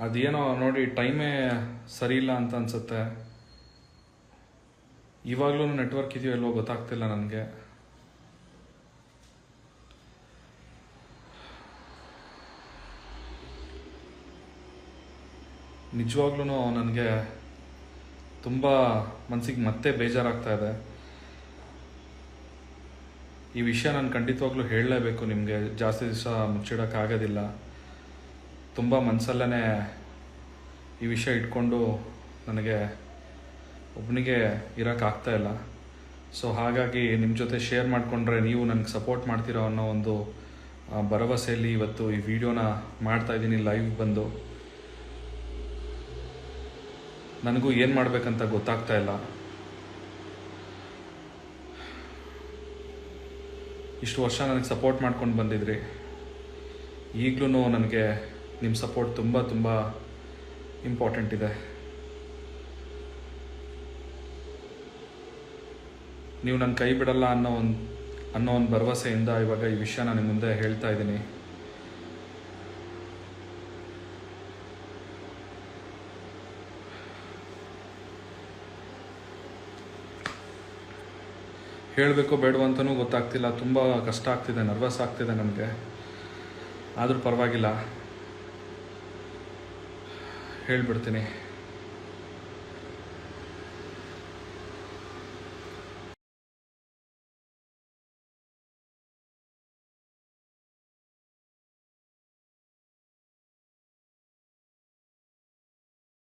ಅದೇನೋ ನೋಡಿ ಟೈಮೇ ಸರಿ ಇಲ್ಲ ಅಂತ ಅನ್ಸುತ್ತೆ. ಇವಾಗಲೂ ನೆಟ್ವರ್ಕ್ ಇದೆಯೋ ಎಲ್ಲೋ ಗೊತ್ತಾಗ್ತಿಲ್ಲ ನನಗೆ. ನಿಜವಾಗ್ಲೂ ನನಗೆ ತುಂಬ ಮನಸ್ಸಿಗೆ ಮತ್ತೆ ಬೇಜಾರಾಗ್ತಾ ಇದೆ. ಈ ವಿಷಯ ನಾನು ಖಂಡಿತವಾಗ್ಲೂ ಹೇಳಲೇಬೇಕು ನಿಮಗೆ. ಜಾಸ್ತಿ ದಿವಸ ಮುಚ್ಚಿಡೋಕ್ಕಾಗೋದಿಲ್ಲ. ತುಂಬ ಮನಸ್ಸಲ್ಲೇ ಈ ವಿಷಯ ಇಟ್ಕೊಂಡು ನನಗೆ ಒಬ್ಬನಿಗೆ ಇಲ್ಲ. ಸೊ ಹಾಗಾಗಿ ನಿಮ್ಮ ಜೊತೆ ಶೇರ್ ಮಾಡಿಕೊಂಡ್ರೆ ನೀವು ನನಗೆ ಸಪೋರ್ಟ್ ಮಾಡ್ತೀರೋ ಅನ್ನೋ ಒಂದು ಭರವಸೆಯಲ್ಲಿ ಇವತ್ತು ಈ ವಿಡಿಯೋನ ಮಾಡ್ತಾ ಇದ್ದೀನಿ ಲೈವ್ ಬಂದು. ನನಗೂ ಏನು ಮಾಡಬೇಕಂತ ಗೊತ್ತಾಗ್ತಾ ಇಲ್ಲ. ಇಷ್ಟು ವರ್ಷ ನನಗೆ ಸಪೋರ್ಟ್ ಮಾಡ್ಕೊಂಡು ಬಂದಿದ್ರಿ. ಈಗಲೂ ನನಗೆ ನಿಮ್ಮ ಸಪೋರ್ಟ್ ತುಂಬ ತುಂಬ ಇಂಪಾರ್ಟೆಂಟ್ ಇದೆ. ನೀವು ನನ್ನ ಕೈ ಬಿಡಲ್ಲ ಅನ್ನೋ ಒಂದು ಅನ್ನೋ ಒಂದು ಭರವಸೆಯಿಂದ ಇವಾಗ ಈ ವಿಷಯ ನಾನು ನಿಮ್ಮ ಮುಂದೆ ಹೇಳ್ತಾ ಇದ್ದೀನಿ. ಹೇಳಬೇಕು ಬೇಡವಂತನೂ ಅಂತಲೂ ಗೊತ್ತಾಗ್ತಿಲ್ಲ. ತುಂಬ ಕಷ್ಟ ಆಗ್ತಿದೆ ನರ್ವಸ್ ಆಗ್ತಿದೆ ನನಗೆ. ಆದರೂ ಪರವಾಗಿಲ್ಲ. ಹೇಳಿಬಿಡ್ತೀನಿ.